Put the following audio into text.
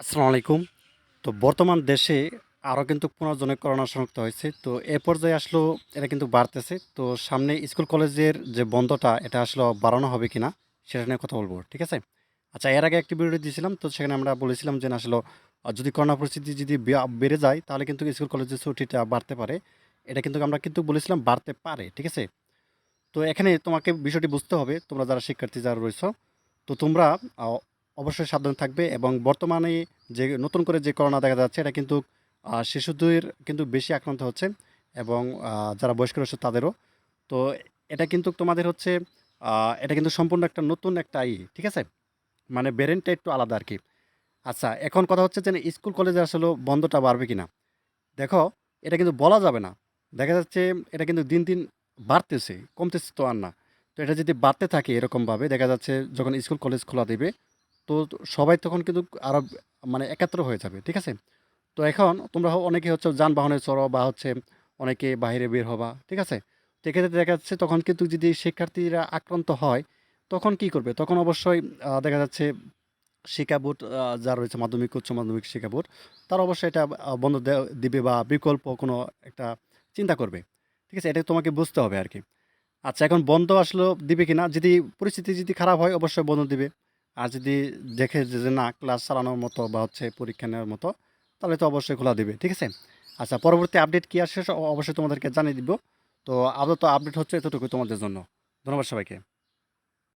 আসসালামু আলাইকুম। তো বর্তমান দেশে আরও কিন্তু পুনর্জনে করোনা শনাক্ত হয়েছে। তো এ পর্যায়ে আসলো, এটা কিন্তু বাড়তেছে। তো সামনে স্কুল কলেজের যে বন্ধটা, এটা আসলে বাড়ানো হবে কিনা, সেটা নিয়ে কথা বলব, ঠিক আছে? আচ্ছা এর আগে একটি ভিডিও দিয়েছিলাম, তো সেখানে আমরা বলেছিলাম যে না, আসলে যদি করোনা পরিস্থিতি যদি বেড়ে যায়, তাহলে কিন্তু স্কুল কলেজের ছুটিটা বাড়তে পারে। এটা কিন্তু আমরা কিন্তু বলেছিলাম বাড়তে পারে, ঠিক আছে? তো এখানে তোমাকে বিষয়টি বুঝতে হবে, তোমরা যারা শিক্ষার্থী যারা রয়েছো, তো তোমরা অবশ্যই সাবধান থাকবে এবং বর্তমানে যে নতুন করে যে করোনা দেখা যাচ্ছে, এটা কিন্তু শিশুদের কিন্তু বেশি আক্রান্ত হচ্ছে এবং যারা বয়স্ক রয়েছে তাদেরও। তো এটা কিন্তু তোমাদের হচ্ছে এটা কিন্তু সম্পূর্ণ একটা নতুন একটা ই, ঠিক আছে? মানে ব্রেনটা একটু আলাদা আর কি আচ্ছা এখন কথা হচ্ছে যে স্কুল, কলেজে আসলে বন্ধটা বাড়বে কিনা? দেখো, এটা কিন্তু বলা যাবে না। দেখা যাচ্ছে এটা কিন্তু দিন দিন বাড়তেছে, কমতেছে তো আর না। তো এটা যদি বাড়তে থাকে এরকমভাবে, দেখা যাচ্ছে যখন স্কুল, কলেজ খোলা দেবে তো সবাই তখন কিন্তু আরও মানে একাত্র হয়ে যাবে, ঠিক আছে? তো এখন তোমরা অনেকে হচ্ছে যানবাহনে চড়ো বা হচ্ছে অনেকে বাইরে বের হবা, ঠিক আছে? তো এক্ষেত্রে দেখা যাচ্ছে তখন কিন্তু যদি শিক্ষার্থীরা আক্রান্ত হয়, তখন কি করবে? তখন অবশ্যই দেখা যাচ্ছে শিক্ষা বোর্ড যা রয়েছে মাধ্যমিক, উচ্চ মাধ্যমিক শিক্ষা বোর্ড, তারা অবশ্যই এটা বন্ধ দিবে বা বিকল্প কোনো একটা চিন্তা করবে, ঠিক আছে? এটা তোমাকে বুঝতে হবে আর কি আচ্ছা এখন বন্ধ আসলে দিবে কিনা? যদি পরিস্থিতি যদি খারাপ হয়, অবশ্যই বন্ধ দিবে। আর যদি দেখে যে না ক্লাস চালানোর মতো বা হচ্ছে পরীক্ষা নেওয়ার মতো, তাহলে তো অবশ্যই খোলা দিবে, ঠিক আছে? আচ্ছা পরবর্তী আপডেট কী আসে অবশ্যই তোমাদেরকে জানিয়ে দিব। তো আপাতত আপডেট হচ্ছে এতটুকু তোমাদের জন্য। ধন্যবাদ সবাইকে।